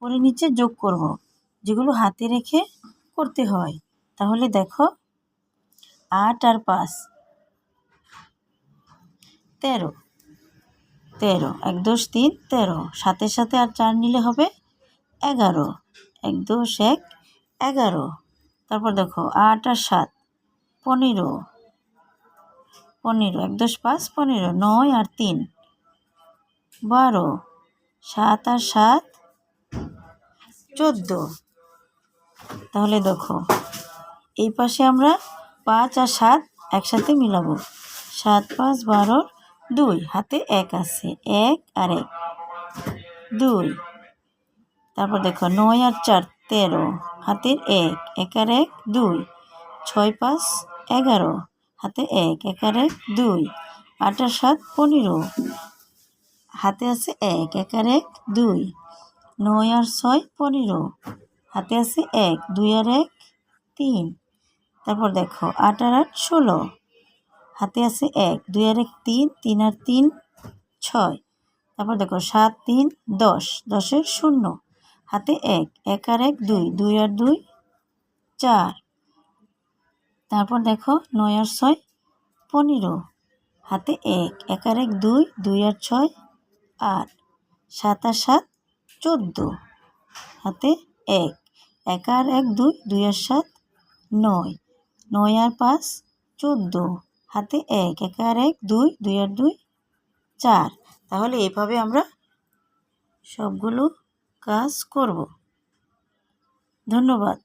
পরে নিচে যোগ করব। যেগুলো হাতে রেখে করতে হয়। তাহলে দেখো, আট আর পাঁচ। তেরো। তেরো। এক দশ তিন, তেরো। সাথে সাথে আর চার নিলে হবে এগারো। এক দশ এক, এগারো। তারপর দেখো, আট আর সাত, পনেরো। পনেরো। এক দশ পাঁচ, পনেরো। নয় আর তিন। বারো। সাত আর সাত চোদ্দ। তাহলে দেখো, এই পাশে আমরা পাঁচ আর সাত একসাথে মিলাবো। সাত পাঁচ বারোর দুই, হাতে এক আছে, এক আর এক। দুই। তারপর দেখো, নয় আর চার, তেরো। হাতের এক এক আর এক, দুই। ছয় পাঁচ, এগারো। হাতে এক এক আর এক, দুই। আট আর সাত, পনেরো। হাতে আছে এক এক আর এক, দুই। নয় আর ছয় পনেরো। হাতে আছে এক, দুই আর এক, তিন। তারপর দেখো, আট আর আট, ষোলো। হাতে আছে এক, দুই আর এক, তিন তিন আর তিন, ছয়। তারপর দেখো, সাত, তিন, দশ। দশের শূন্য। হাতে এক এক আর এক, দুই দুই আর দুই, চার। তারপর দেখো, নয় আর ছয়, পনেরো। হাতে এক এক আর এক, দুই দুই আর ছয়, আট। সাত আর সাত চোদ্দ। হাতে এক। এক আর এক দুই দুই আর সাত, নয়। নয় আর পাঁচ, চোদ্দ। হাতে এক। এক আর এক, দুই দুই আর দুই, চার। তাহলে এভাবে আমরা সবগুলো কাজ করব। ধন্যবাদ।